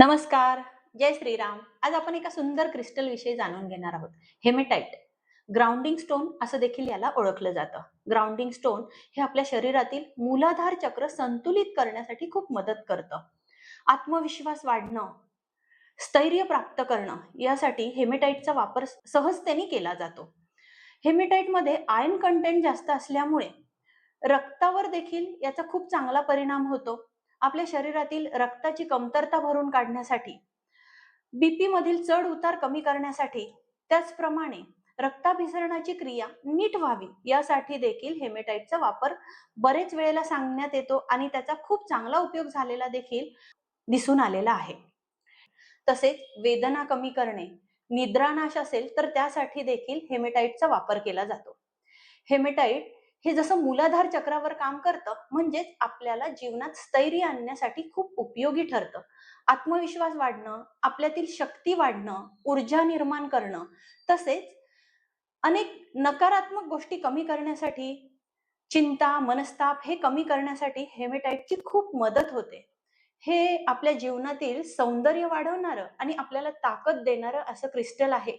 नमस्कार जय श्रीराम. आज आपण एका सुंदर क्रिस्टल विषयी जाणून घेणार आहोत. हेमेटाईट ग्राउंडिंग स्टोन असं देखील याला ओळखलं जातं. ग्राउंडिंग स्टोन हे आपल्या शरीरातील मूलाधार चक्र संतुलित करण्यासाठी खूप मदत करतं. आत्मविश्वास वाढणं स्थैर्य प्राप्त करणं यासाठी हेमेटाईटचा वापर सहजतेने केला जातो. हेमेटाईटमध्ये आयन आयर्न कंटेंट जास्त असल्यामुळे रक्तावर देखील याचा खूप चांगला परिणाम होतो. आपल्या शरीरातील रक्ताची कमतरता भरून काढण्यासाठी बीपी मधील चढ उतार कमी करण्यासाठी त्याचप्रमाणे रक्ताभिसरणाची क्रिया नीट व्हावी यासाठी देखील हेमेटाईटचा वापर बरेच वेळेला सांगण्यात येतो आणि त्याचा खूप चांगला उपयोग झालेला देखील दिसून आलेला आहे. तसेच वेदना कमी करणे निद्रानाश असेल तर त्यासाठी देखील हेमेटाईटचा वापर केला जातो. हेमेटाईट हे जसं मूलाधार चक्रावर काम करतं म्हणजेच आपल्याला जीवनात स्थैर्य आणण्यासाठी खूप उपयोगी ठरतं. आत्मविश्वास वाढणं आपल्यातील शक्ती वाढणं ऊर्जा निर्माण करणं तसेच अनेक नकारात्मक गोष्टी कमी करण्यासाठी चिंता मनस्ताप हे कमी करण्यासाठी हेमेटाईटची खूप मदत होते. हे आपल्या जीवनातील सौंदर्य वाढवणारं आणि आपल्याला ताकद देणारं असं क्रिस्टल आहे.